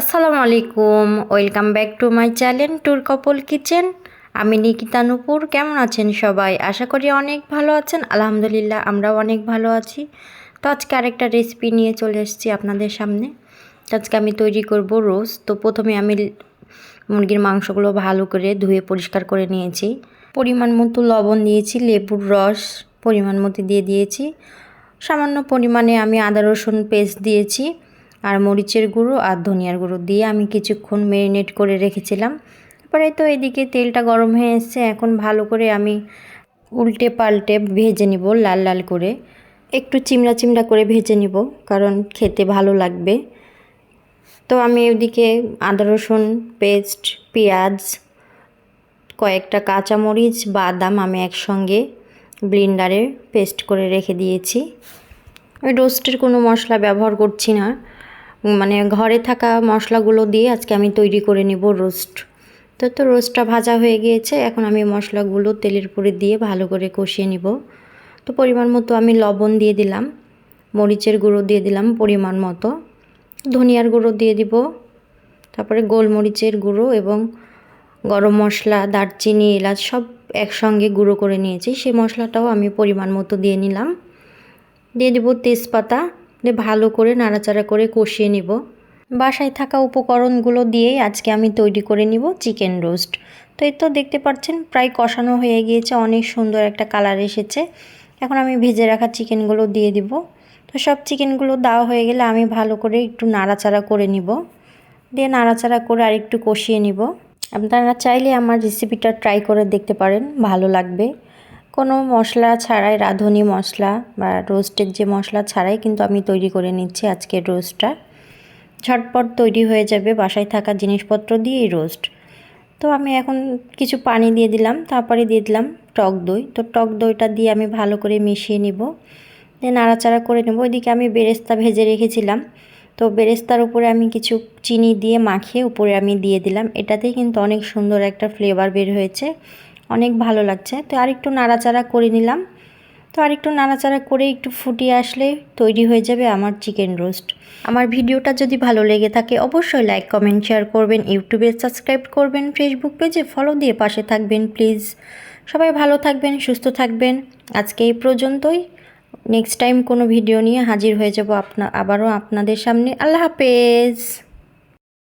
আসসালামু আলাইকুম, welcome back to my channel tour couple kitchen. আমি নিকিতা নুপুর, কেমন আছেন সবাই? আশা করি অনেক ভালো আছেন। আলহামদুলিল্লাহ, আমরাও অনেক ভালো আছি। তো আজকে আরেকটা রেসিপি নিয়ে চলে এসেছি আপনাদের সামনে। তো আজকে আমি তৈরি করব রোজ তো প্রথমে আমি মুরগির মাংসগুলো ভালো করে ধুয়ে পরিষ্কার করে নিয়েছি। পরিমাণ মতো লবণ দিয়েছি, লেবুর রস পরিমাণ মতো দিয়ে দিয়েছি। সামান্য পরিমাণে আমি আদা রসুন পেস্ট দিয়েছি। আর মরিচের গুঁড়ো আর ধনিয়ার গুঁড়ো দিয়ে আমি কিছুক্ষণ মেরিনেট করে রেখেছিলাম। তারপরে তো এদিকে তেলটা গরম হয়ে এসছে, এখন ভালো করে আমি উল্টে পাল্টে ভেজে নিব লাল লাল করে। একটু চিমড়া চিমড়া করে ভেজে নিব, কারণ খেতে ভালো লাগবে। তো আমি ওদিকে আদা রসুন, পেস্ট, পেঁয়াজ, কয়েকটা কাঁচামরিচ, বাদাম আমি একসঙ্গে ব্লিন্ডারে পেস্ট করে রেখে দিয়েছি। আমি রোস্টের কোনো মশলা ব্যবহার করছি না। ঘরে থাকা মশলাগুলো দিয়ে আজকে আমি তৈরি করে নেব রোস্ট। তো তো রোস্টটা ভাজা হয়ে গিয়েছে, এখন আমি মশলাগুলো তেলের উপরে দিয়ে ভালো করে কষিয়ে নিব। তো পরিমাণ মতো আমি লবণ দিয়ে দিলাম, মরিচের গুঁড়ো দিয়ে দিলাম পরিমাণ মতো। ধনিয়ার গুঁড়ো দিয়ে দিব, তারপরে গোলমরিচের গুঁড়ো এবং গরম মশলা, দারচিনি, এলাচ সব একসঙ্গে গুঁড়ো করে নিয়েছি। সেই মশলাটাও আমি পরিমাণ মতো দিয়ে নিলাম। দিয়ে দিব তেজপাতা দিয়ে ভালো করে নাড়াচাড়া করে কষিয়ে নিব। বাসায় থাকা উপকরণগুলো দিয়েই আজকে আমি তৈরি করে নিব চিকেন রোস্ট। তো এই তো দেখতে পাচ্ছেন, প্রায় কষানো হয়ে গিয়েছে, অনেক সুন্দর একটা কালার এসেছে। এখন আমি ভেজে রাখা চিকেনগুলো দিয়ে দিব। তো সব চিকেনগুলো দেওয়া হয়ে গেলে আমি ভালো করে একটু নাড়াচাড়া করে নিব। দিয়ে নাড়াচাড়া করে আর একটু কষিয়ে নিব। আপনারা চাইলে আমার রেসিপিটা ট্রাই করে দেখতে পারেন, ভালো লাগবে। কোনো মশলা ছাড়াই, রাঁধুনি মশলা বা রোস্টের যে মশলা ছাড়াই কিন্তু আমি তৈরি করে নিচ্ছি আজকের রোস্টটা ঝটপট তৈরি হয়ে যাবে বাসায় থাকা জিনিসপত্র দিয়েই রোস্ট তো আমি এখন কিছু পানি দিয়ে দিলাম, তারপরে দিয়ে দিলাম টক দই। তো টক দইটা দিয়ে আমি ভালো করে মিশিয়ে নিব। দিয়ে নাড়াচাড়া করে নেব। ওইদিকে আমি বেরেস্তা ভেজে রেখেছিলাম। তো বেরেস্তার উপরে আমি কিছু চিনি দিয়ে মাখিয়ে উপরে আমি দিয়ে দিলাম। এটাতেই কিন্তু অনেক সুন্দর একটা ফ্লেভার বের হয়েছে। অনেক ভালো লাগছে। তো আরেকটু নাড়াচাড়া করে নিলাম। তো আরেকটু নাড়াচাড়া করে একটু ফুটিয়ে আসলে তৈরি হয়ে যাবে আমার চিকেন রোস্ট। আমার ভিডিওটা যদি ভালো লেগে থাকে অবশ্যই লাইক, কমেন্ট, শেয়ার করবেন। ইউটিউবে সাবস্ক্রাইব করবেন। ফেসবুক পেজে ফলো দিয়ে পাশে থাকবেন, প্লিজ। সবাই ভালো থাকবেন, সুস্থ থাকবেন। আজকে এই পর্যন্তই। নেক্সট টাইম কোনো ভিডিও নিয়ে হাজির হয়ে যাব আপনা, আবারও আপনাদের সামনে। আল্লাহ হাফেজ।